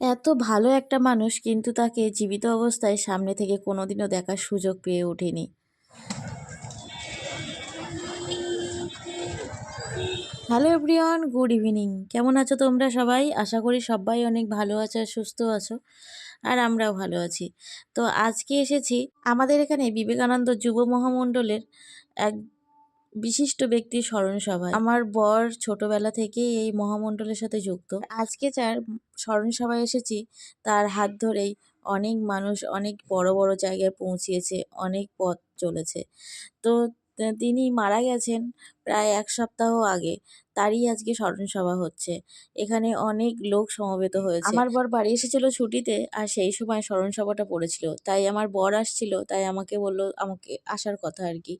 এত ভালো একটা মানুষ কিন্তু তাকে জীবিত অবস্থায় সামনে থেকে কোনোদিনও দেখার সুযোগ পেয়ে ওঠেনি। হ্যালো এভরিওয়ান গুড ইভিনিং কেমন আছো তোমরা সবাই? আশা করি সবাই অনেক ভালো আছো আর সুস্থ আছো, আর আমরাও ভালো আছি। তো আজকে এসেছি আমাদের এখানে বিবেকানন্দ যুব মহামণ্ডলের এক বিশিষ্ট ব্যক্তি স্মরণ সভায় আমার বর ছোটবেলা থেকেই এই মহামণ্ডলের সাথে যুক্ত। আজকে যার স্মরণ সভায় এসেছি, তার হাত ধরেই অনেক মানুষ অনেক বড় বড় জায়গায় পৌঁছিয়েছে, অনেক পথ চলেছে। তো, তিনি মারা গেছেন প্রায় এক সপ্তাহ আগে। তারই আজকে স্মরণ সভা হচ্ছে। এখানে অনেক লোক সমবেত হয়েছে। আমার বর বাড়ি এসেছিল ছুটিতে আর সেই সময় স্মরণ সভাটা পড়েছিল। তাই আমার বর আসছিল, তাই আমাকে বলল, আমাকে আসার কথা আর কি।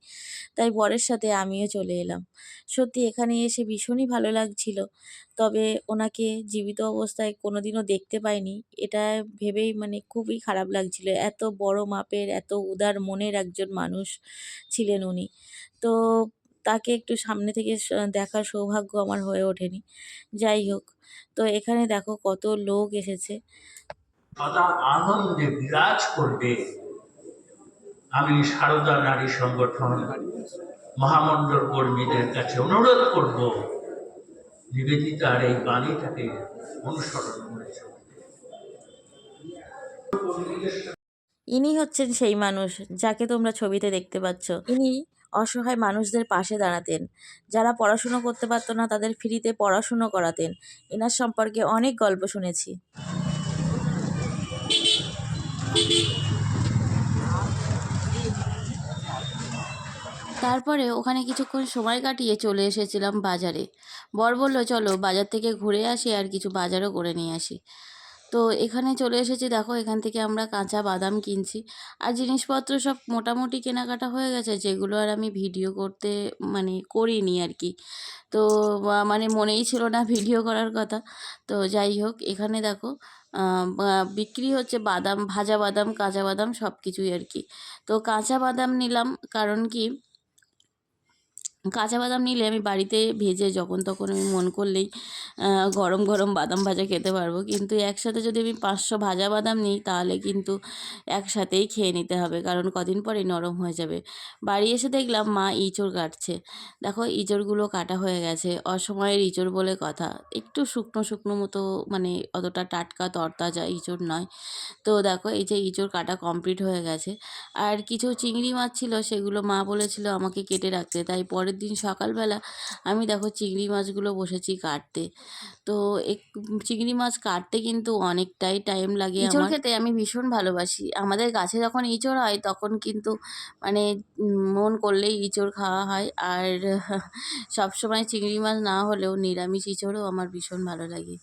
তাই বরের সাথে আমিও চলে এলাম। সত্যি এখানে এসে ভীষণই ভালো লাগছিল। তবে ওনাকে জীবিত অবস্থায় কোনোদিনও দেখতে পাইনি। এটা ভেবেই মানে খুবই খারাপ লাগছিল। এত বড় মাপের, এত উদার মনের একজন মানুষ ছিলেন উনি। তো তাকে একটু সামনে থেকে দেখার সৌভাগ্য আমার হয়ে ওঠেনি। যাই হোক তো এখানে দেখো কত লোক এসেছে। সদা আনন্দে বিরাজ করবে আমি সারদা নারী সংগঠন মহামণ্ডল কর্মীদের কাছে অনুরোধ করব। নিবেদিতার এই বাণীটাকে অনুসরণ করেছে ইনি হচ্ছেন সেই মানুষ যাকে তোমরা ছবিতে দেখতে পাচ্ছ। ইনি অসহায় মানুষদের পাশে দাঁড়াতেন। যারা পড়াশুনো করতে পারতো না, তাদের ফ্রিতে পড়াশুনো করাতেন। এনার সম্পর্কে অনেক গল্প শুনেছি। তারপরে ওখানে কিছুক্ষণ সময় কাটিয়ে চলে এসেছিলাম বাজারে। বর বলল, চলো বাজার থেকে ঘুরে আসি আর কিছু বাজারও করে নিয়ে আসি। তো এখানে চলে এসেছি। দেখো, এখান থেকে আমরা কাঁচা বাদাম কিনছি। আর জিনিসপত্র সব মোটামুটি কেনাকাটা হয়ে গেছে, যেগুলো আর আমি ভিডিও করতে মানে করিনি আর কি। তো মানে মনেই ছিল না ভিডিও করার কথা। তো যাই হোক, এখানে দেখো বিক্রি হচ্ছে বাদাম, ভাজা বাদাম, কাঁচা বাদাম সব কিছুই আর কি। তো কাঁচা বাদাম নিলাম, কারণ কি কাঁচা বাদাম নিলে আমি বাড়িতে ভেজে যখন তখন আমি মন করলেই গরম গরম বাদাম ভাজা খেতে পারব। কিন্তু একসাথে যদি আমি পাঁচশো ভাজা বাদাম নিই, তাহলে কিন্তু একসাথেই খেয়ে নিতে হবে, কারণ কদিন পরে নরম হয়ে যাবে। বাড়ি এসে দেখলাম মা ইঁচড় কাটছে। দেখো, ইঁচড়গুলো কাটা হয়ে গেছে, অসময়ের ইঁচড় বলে কথা। একটু শুকনো শুকনো মতো মানে অতটা টাটকা, তরতাজা ইঁচড় নয়। তো দেখো, এই যে ইঁচড় কাটা কমপ্লিট হয়ে গেছে। আর কিছু চিংড়ি মাছ ছিল, সেগুলো মা বলেছিল আমাকে কেটে রাখতে, তাই পরের দিন সকালবেলা আমি দেখো চিংড়ি মাছগুলো বসেছি কাটতে। তো এক চিংড়ি মাছ কাটতে কিন্তু অনেকটাই টাইম লাগে ইঁচড় খেতে আমি ভীষণ ভালোবাসি। আমাদের গাছে যখন ইঁচড় হয় তখন কিন্তু মানে মন করলেই ইঁচড় খাওয়া হয়। আর সবসময় চিংড়ি মাছ না হলেও নিরামিষ ইঁচড়ও আমার ভীষণ ভালো লাগে।